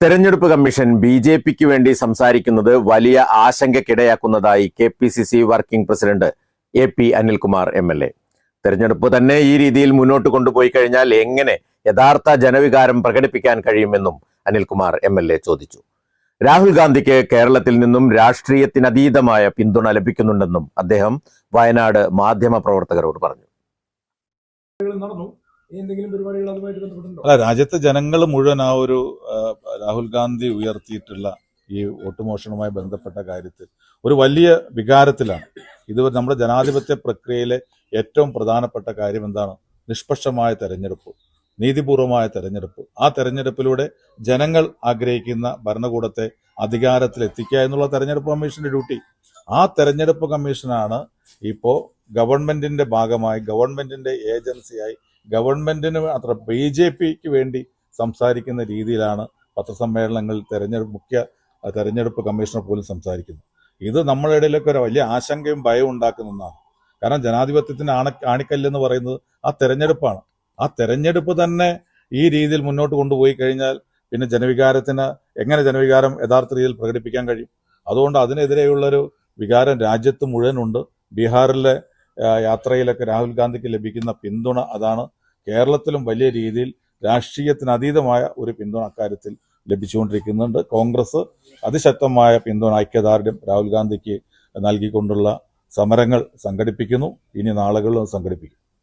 തെരഞ്ഞെടുപ്പ് commission B J പിക്ക് വേണ്ടി സംസാരിക്കുന്നത് വലിയ ആശങ്കക്കിടയാക്കുന്നതായി K P C C working president A P Anilkumar M L A. തെരഞ്ഞെടുപ്പ് തന്നെ ഈ രീതിയിൽ മുന്നോട്ട് കൊണ്ടുപോയി കഴിഞ്ഞാൽ എങ്ങനെ യഥാർത്ഥ ജനവികാരം പ്രകടിപ്പിക്കാൻ കഴിയുമെന്നും അനിൽകുമാർ എം എൽ എ ചോദിച്ചു. രാഹുൽ ഗാന്ധിക്ക് കേരളത്തിൽ നിന്നും രാഷ്ട്രീയത്തിനതീതമായ പിന്തുണ ലഭിക്കുന്നുണ്ടെന്നും അദ്ദേഹം വയനാട് മാധ്യമ പ്രവർത്തകരോട് പറഞ്ഞു. നടന്നു. എന്തെങ്കിലും പരിപാടികൾ അല്ല രാജ്യത്തെ ജനങ്ങൾ മുഴുവൻ ആ ഒരു രാഹുൽ ഗാന്ധി ഉയർത്തിയിട്ടുള്ള ഈ വോട്ട് മോഷണവുമായി ബന്ധപ്പെട്ട കാര്യത്തിൽ ഒരു വലിയ വികാരത്തിലാണ്. ഇത് നമ്മുടെ ജനാധിപത്യ പ്രക്രിയയിലെ ഏറ്റവും പ്രധാനപ്പെട്ട കാര്യം എന്താണ്? നിഷ്പക്ഷമായ തെരഞ്ഞെടുപ്പ് നീതിപൂർവമായ തെരഞ്ഞെടുപ്പ്. ആ തെരഞ്ഞെടുപ്പിലൂടെ ജനങ്ങൾ ആഗ്രഹിക്കുന്ന ഭരണകൂടത്തെ അധികാരത്തിൽ എത്തിക്കുക എന്നുള്ള തെരഞ്ഞെടുപ്പ് കമ്മീഷന്റെ ഡ്യൂട്ടി. ആ തെരഞ്ഞെടുപ്പ് കമ്മീഷനാണ് ഇപ്പോൾ ഗവൺമെന്റിന്റെ ഭാഗമായി ഗവൺമെന്റിന്റെ ഏജൻസിയായി ഗവൺമെന്റിന് അത്ര ബി ജെ പിക്ക് വേണ്ടി സംസാരിക്കുന്ന രീതിയിലാണ് പത്രസമ്മേളനങ്ങളിൽ തെരഞ്ഞെടുപ്പ് മുഖ്യ തെരഞ്ഞെടുപ്പ് കമ്മീഷണർ പോലും സംസാരിക്കുന്നു. ഇത് നമ്മുടെ ഇടയിലൊക്കെ ഒരു വലിയ ആശങ്കയും ഭയവും ഉണ്ടാക്കുന്ന ഒന്നാണ്. കാരണം ജനാധിപത്യത്തിന് ആണ ആണിക്കല്ലെന്ന് പറയുന്നത് ആ തെരഞ്ഞെടുപ്പാണ്. ആ തെരഞ്ഞെടുപ്പ് തന്നെ ഈ രീതിയിൽ മുന്നോട്ട് കൊണ്ടുപോയി കഴിഞ്ഞാൽ പിന്നെ ജനവികാരത്തിന് എങ്ങനെ ജനവികാരം യഥാർത്ഥ രീതിയിൽ പ്രകടിപ്പിക്കാൻ കഴിയും? അതുകൊണ്ട് അതിനെതിരെയുള്ളൊരു വികാരം രാജ്യത്ത് മുഴുവനുണ്ട്. ബീഹാറിലെ യാത്രയിലൊക്കെ രാഹുൽ ഗാന്ധിക്ക് ലഭിക്കുന്ന പിന്തുണ അതാണ് കേരളത്തിലും വലിയ രീതിയിൽ രാഷ്ട്രീയത്തിനതീതമായ ഒരു പിന്തുണ അക്കാര്യത്തിൽ ലഭിച്ചുകൊണ്ടിരിക്കുന്നുണ്ട്. കോൺഗ്രസ് അതിശക്തമായ പിന്തുണ ഐക്യദാർഢ്യം രാഹുൽ ഗാന്ധിക്ക് നൽകിക്കൊണ്ടുള്ള സമരങ്ങൾ സംഘടിപ്പിക്കുന്നു. ഇനി നാളുകളിലും സംഘടിപ്പിക്കും.